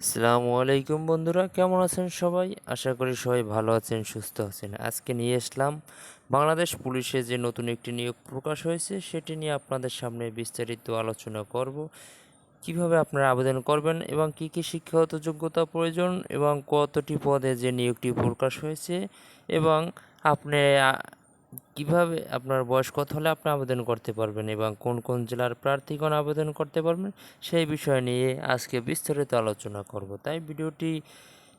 আসসালামু আলাইকুম বন্ধুরা, কেমন আছেন সবাই? আশা করি সবাই ভালো আছেন, সুস্থ আছেন। আজকে নিয়ে আসলাম বাংলাদেশ পুলিশে যে নতুন একটি নিয়োগ প্রকাশ হয়েছে, সেটি নিয়ে আপনাদের সামনে বিস্তারিত আলোচনা করব। কীভাবে আপনারা আবেদন করবেন এবং কি কি শিক্ষাগত যোগ্যতা প্রয়োজন এবং কতটি পদে যে নিয়োগটি প্রকাশ হয়েছে এবং আপনি কীভাবে আপনার বয়স কত হলে আপনি আবেদন করতে পারবেন এবং কোন কোন জেলার প্রার্থীগণ আবেদন করতে পারবেন, সেই বিষয় নিয়ে আজকে বিস্তারিত আলোচনা করব। তাই ভিডিওটি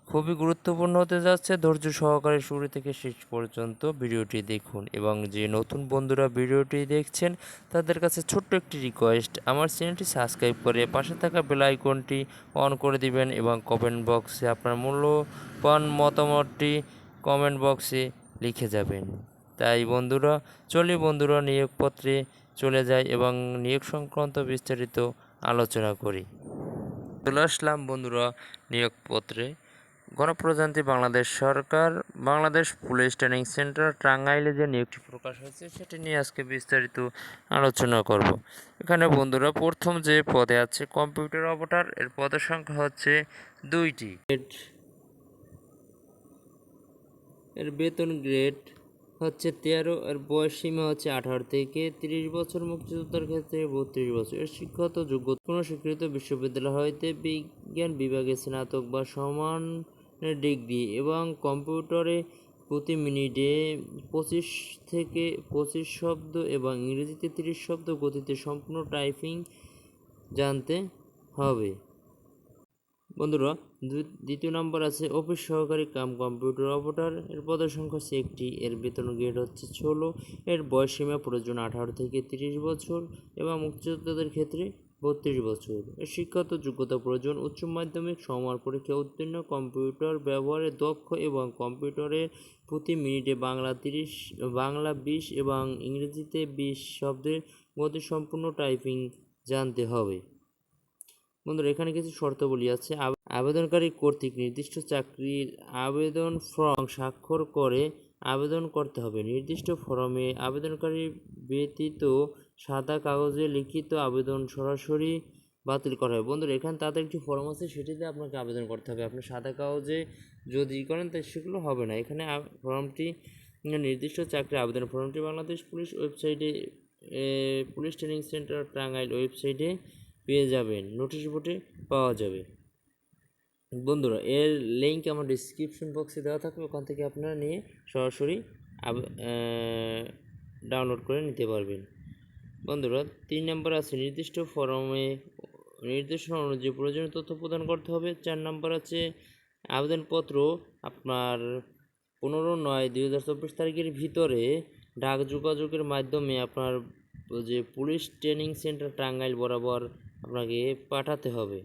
খুবই গুরুত্বপূর্ণ হতে যাচ্ছে। ধৈর্য সহকারে শুরু থেকে শেষ পর্যন্ত ভিডিওটি দেখুন এবং যে নতুন বন্ধুরা ভিডিওটি দেখছেন, তাদের কাছে ছোট্ট একটি রিকোয়েস্ট আমার চ্যানেলটি সাবস্ক্রাইব করে পাশে থাকা বেল আইকনটি অন করে দিবেন এবং কমেন্ট বক্সে আপনার মূল্যবান মতামতটি কমেন্ট বক্সে লিখে যাবেন। তাই বন্ধুরা, চলি বন্ধুরা, নিয়োগপত্রে চলে যায় এবং নিয়োগ সংক্রান্ত বিস্তারিত আলোচনা করি। চলে আসলাম বন্ধুরা, নিয়োগপত্রে। গণপ্রজাতন্ত্রী বাংলাদেশ সরকার, বাংলাদেশ পুলিশ ট্রেনিং সেন্টার, টাঙ্গাইলে যে নিয়োগটি প্রকাশ হয়েছে, সেটি নিয়ে আজকে বিস্তারিত আলোচনা করব। এখানে বন্ধুরা, প্রথম যে পদে আছে কম্পিউটার অপারেটর এর পদের সংখ্যা হচ্ছে দুইটি। এর বেতন গ্রেড হচ্ছে তেরো, এর বয়স সীমা হচ্ছে আঠারো থেকে তিরিশ বছর মুক্তিযোদ্ধার ক্ষেত্রে বত্রিশ বছর। এর শিক্ষাগত যোগ্যতা কোনো স্বীকৃত বিশ্ববিদ্যালয় হইতে বিজ্ঞান বিভাগে স্নাতক বা সমান ডিগ্রি এবং কম্পিউটারে প্রতি মিনিটে পঁচিশ থেকে পঁচিশ শব্দ এবং ইংরেজিতে তিরিশ শব্দ গতিতে সম্পূর্ণ টাইপিং জানতে হবে। বন্ধুরা দ্বিতীয় নম্বর আছে অফিস সহকারী কাম কম্পিউটার অপারেটর। এর পদের সংখ্যা হচ্ছে একটি। এর বেতন গ্রেড হচ্ছে ষোলো। এর বয়স সীমা প্রয়োজন আঠারো থেকে তিরিশ বছর এবং মুক্তিযোদ্ধাদের ক্ষেত্রে বত্রিশ বছর। এর শিক্ষাগত যোগ্যতা প্রয়োজন। উচ্চ মাধ্যমিক, সমার পরীক্ষা উত্তীর্ণ, কম্পিউটার ব্যবহারে দক্ষ এবং কম্পিউটারের প্রতি মিনিটে বাংলা তিরিশ, বাংলা বিশ এবং ইংরেজিতে বিশ শব্দের মধ্যে সম্পূর্ণ টাইপিং জানতে হবে। বন্ধুরা, এখানে কিছু শর্তাবলী আছে। আবেদনকারী কর্তৃক নির্দিষ্ট চাকরির আবেদন ফর্ম স্বাক্ষর করে আবেদন করতে হবে। নির্দিষ্ট ফর্মে আবেদনকারী ব্যতীত সাদা কাগজে লিখিত আবেদন সরাসরি বাতিল করা হয়। বন্ধুরা, এখানে তাদের একটি ফর্ম আছে সেটিতে আপনাকে আবেদন করতে হবে। আপনি সাদা কাগজে যদি করেন তাই সেগুলো হবে না। এখানে ফর্মটি নির্দিষ্ট চাকরি আবেদন। ফর্মটি বাংলাদেশ পুলিশ ওয়েবসাইটে পুলিশ ট্রেনিং সেন্টার টাঙ্গাইল ওয়েবসাইটে পেয়ে যাবেন নোটিশ বোর্ডে পাওয়া যাবে। বন্ধুরা, এর লিঙ্ক আমার ডিসক্রিপশন বক্সে দেওয়া থাকবে, ওখান থেকে আপনারা নিয়ে সরাসরি ডাউনলোড করে নিতে পারবেন। বন্ধুরা, তিন নম্বর আছে, নির্দিষ্ট ফরমে নির্দেশনা অনুযায়ী প্রয়োজনীয় তথ্য প্রদান করতে হবে। চার নম্বর আছে, আবেদনপত্র আপনার পনেরো নয় দুই হাজার চব্বিশ তারিখের ভিতরে ডাক যোগাযোগের মাধ্যমে আপনার যে পুলিশ ট্রেনিং সেন্টার টাঙ্গাইল বরাবর আপনাকে পাঠাতে হবে।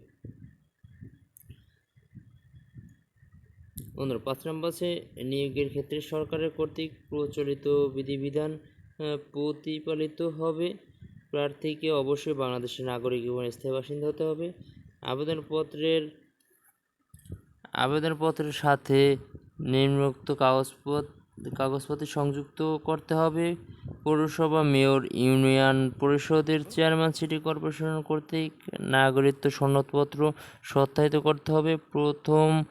বন্ধুরা, পাঁচ নম্বর আছে, নিয়োগের ক্ষেত্রে সরকারের কর্তৃক প্রচলিত বিধিবিধান প্রতিপালিত হবে। প্রার্থীকে অবশ্যই বাংলাদেশের নাগরিক এবং স্থায়ী বাসিন্দা হতে হবে। আবেদনপত্রের আবেদনপত্রের সাথে নিম্নোক্ত কাগজপত্র কাগজপত্র সংযুক্ত করতে হবে। পৌরসভা মেয়র ইউনিয়ন পরিষদের চেয়ারম্যান, সিটি কর্পোরেশন কর্তৃক নাগরিকত্ব সনদপত্র সত্যায়িত করতে হবে। প্রথম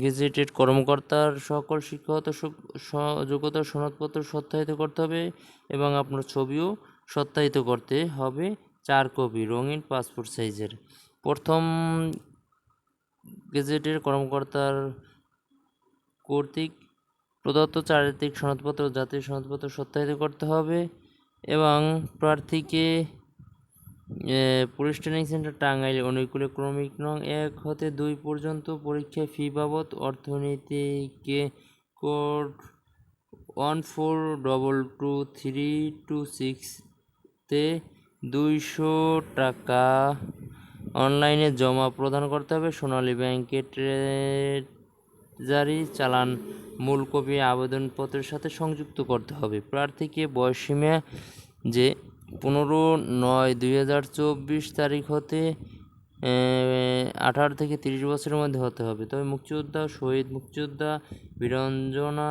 গেজেটেড কর্মকর্তার সকল শিক্ষাগত সু- স- যোগ্যতা সনদপত্র সত্যায়িত করতে হবে এবং আপনার ছবিও সত্যায়িত করতে হবে চার কপি রঙিন পাসপোর্ট সাইজের। প্রথম গেজেটের কর্মকর্তার কর্তৃক প্রদত্ত চারিত্রিক সনদপত্র জাতীয় সনদপত্র সত্যায়িত করতে হবে এবং প্রার্থীকে পুলিশ ট্রেনিং সেন্টার টাঙ্গাইল অনুকূলে ক্রমিক নং এক হতে দুই পর্যন্ত পরীক্ষায় ফি বাবদ অর্থনীতিকে code one four double two three two সিক্সতে দুইশো টাকা অনলাইনে জমা প্রদান করতে হবে। সোনালী ব্যাংকে ট্রেজারি চালান। মূল কপি আবেদনপত্রের সাথে সংযুক্ত করতে হবে। প্রার্থীকে বয়সীমা যে পনেরো নয় দুই হাজার চব্বিশ তারিখ হতে আঠারো থেকে তিরিশ বছরের মধ্যে হতে হবে। তবে মুক্তিযোদ্ধা, শহীদ মুক্তিযোদ্ধা, বীরঞ্জনা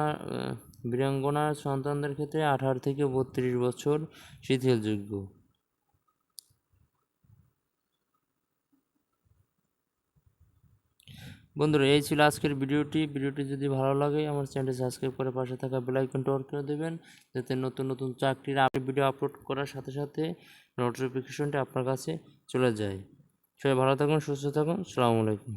বীরাঙ্গনার সন্তানদের ক্ষেত্রে আঠারো থেকে বত্রিশ বছর শিথিলযোগ্য। বন্ধুরা, এই ছিল আজকের ভিডিওটি। ভিডিওটি যদি ভালো লাগে, আমার চ্যানেলটি সাবস্ক্রাইব করে পাশে থাকা বেল আইকনটি অন করে দেবেন, যাতে নতুন নতুন চাকরির ভিডিও আপলোড করার সাথে সাথে নোটিফিকেশনটি আপনার কাছে চলে যায়। সবাই ভালো থাকুন, সুস্থ থাকুন। আলাইকুম।